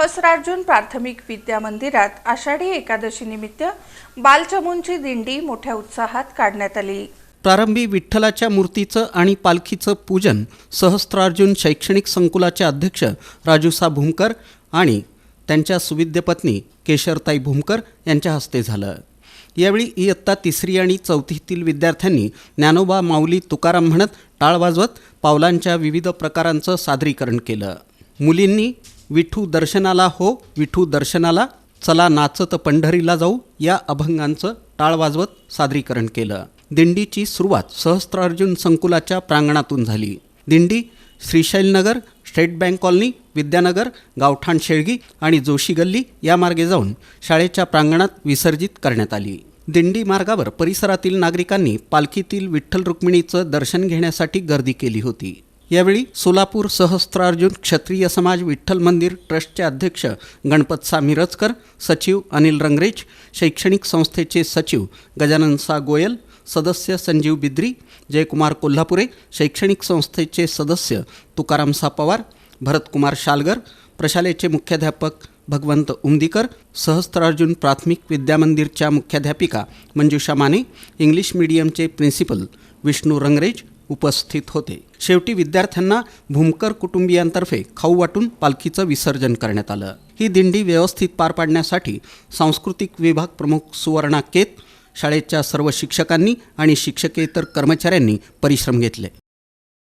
सहस्रार्जुन प्राथमिक विद्या मंदिरात आषाढी एकादशी निमित्त बालचमूंची दिंडी मोठ्या उत्साहात काढण्यात आली. प्रारंभी विठ्ठलाच्या मूर्तीचं आणि पालखीचं पूजन सहस्त्रार्जुन शैक्षणिक संकुलाचे अध्यक्ष राजूसा भूमकर आणि त्यांच्या सुविद्य पत्नी केशरताई भूमकर यांच्या हस्ते झालं. यावेळी इयत्ता तिसरी आणि चौथीतील विद्यार्थ्यांनी ज्ञानोबा माऊली तुकाराम म्हणत टाळ वाजवत पावलांच्या विविध प्रकारांचं सादरीकरण केलं. मुलींनी विठू दर्शनाला हो विठू दर्शनाला चला नाचत पंढरीला जाऊ या अभंगांचं टाळ वाजवत सादरीकरण केलं. दिंडीची सुरुवात सहस्त्रार्जुन संकुलाच्या प्रांगणातून झाली. दिंडी Shrishailnagar state bank colony Vidyanagar गावठाण शेळगी आणि जोशी गल्ली या मार्गे जाऊन शाळेच्या प्रांगणात विसर्जित करण्यात आली. दिंडी मार्गावर परिसरातील नागरिकांनी पालखीतील विठ्ठल रुक्मिणीचं दर्शन घेण्यासाठी गर्दी केली होती. यावेळी सोलापूर सहस्त्रार्जुन क्षत्रिय समाज विठ्ठल मंदिर ट्रस्टचे अध्यक्ष गणपतसा मिरजकर सचिव अनिल रंगरेज शैक्षणिक संस्थेचे सचिव गजानन सा गोयल सदस्य संजीव बिद्री जयकुमार कोल्हापुरे शैक्षणिक संस्थेचे सदस्य तुकाराम सा पवार भरतकुमार शालगर प्रशालेचे मुख्याध्यापक भगवंत उमदीकर सहस्त्रार्जुन प्राथमिक विद्यामंदिरच्या मुख्याध्यापिका मंजुषा माने इंग्लिश मीडियमचे प्रिन्सिपल विष्णू रंगरेज उपस्थित होते. शेवटी विद्यार्थ्यांना भूमकर कुटुंबियांतर्फे खाऊ वाटून पालखीचं विसर्जन करण्यात आलं. ही दिंडी व्यवस्थित पार पाडण्यासाठी सांस्कृतिक विभाग प्रमुख सुवर्णा केत शाळेच्या सर्व शिक्षकांनी आणि शिक्षकेतर कर्मचाऱ्यांनी परिश्रम घेतले.